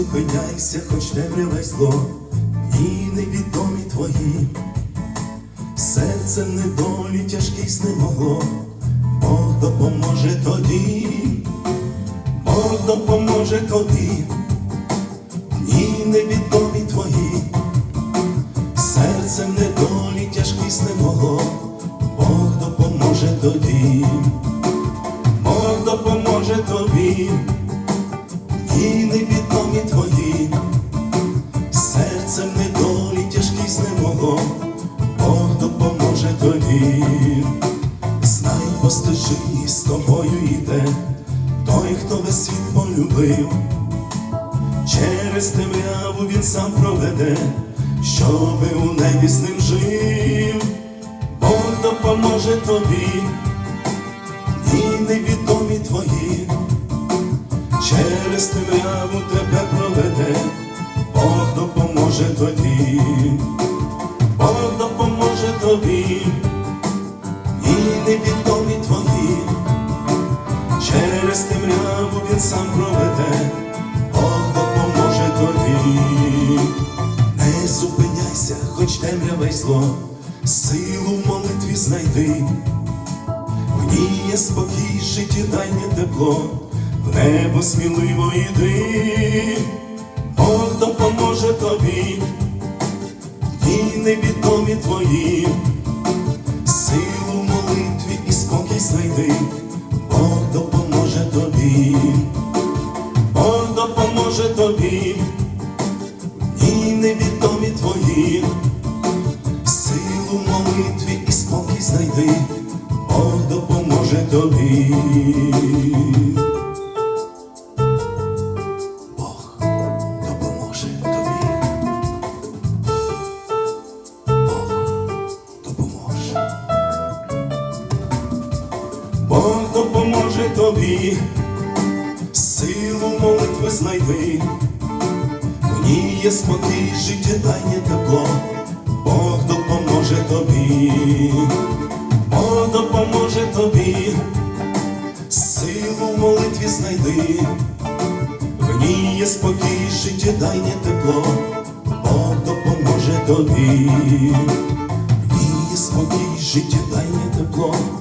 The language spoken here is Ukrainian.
зупиняйся, хоч темряве зло, і невідомі твої, серце недолі тяжкий знемогло, Бог допоможе тоді, Бог допоможе тобі, і невідомі твої, серце недолі тяжкий знемогло, Бог допоможе тоді, Бог допоможе тобі тобі, знай, по з тобою йде, той, хто весь світ полюбив, через темряву він сам проведе, щоби у небі з ним жив, Бог допоможе тобі, і невідомі твої. Через темряву тебе проведе, Бог допоможе тоді, тобі, і невідомі твої, через темряву він сам проведе, Бог допоможе тобі, не зупиняйся, хоч темряве й зло, силу в молитві знайди. В ній є спокій, життєдайнє тепло, в небо сміливо йди, Бог допоможе тобі, і невідомі твої, силу молитві і спокій знайди, Бог допоможе тобі, Бог допоможе тобі, і невідомі твої, силу молитві і спокій знайди, Бог допоможе тобі. Допоможе тобі, силу молитви знайди, в ній є спокій, життєдайнє тепло, Бог допоможе тобі, Бог допоможе тобі, силу молитві знайди, в ній є спокій, життєдайнє тепло, Бог допоможе тобі, в ній є спокій, життєдайнє тепло.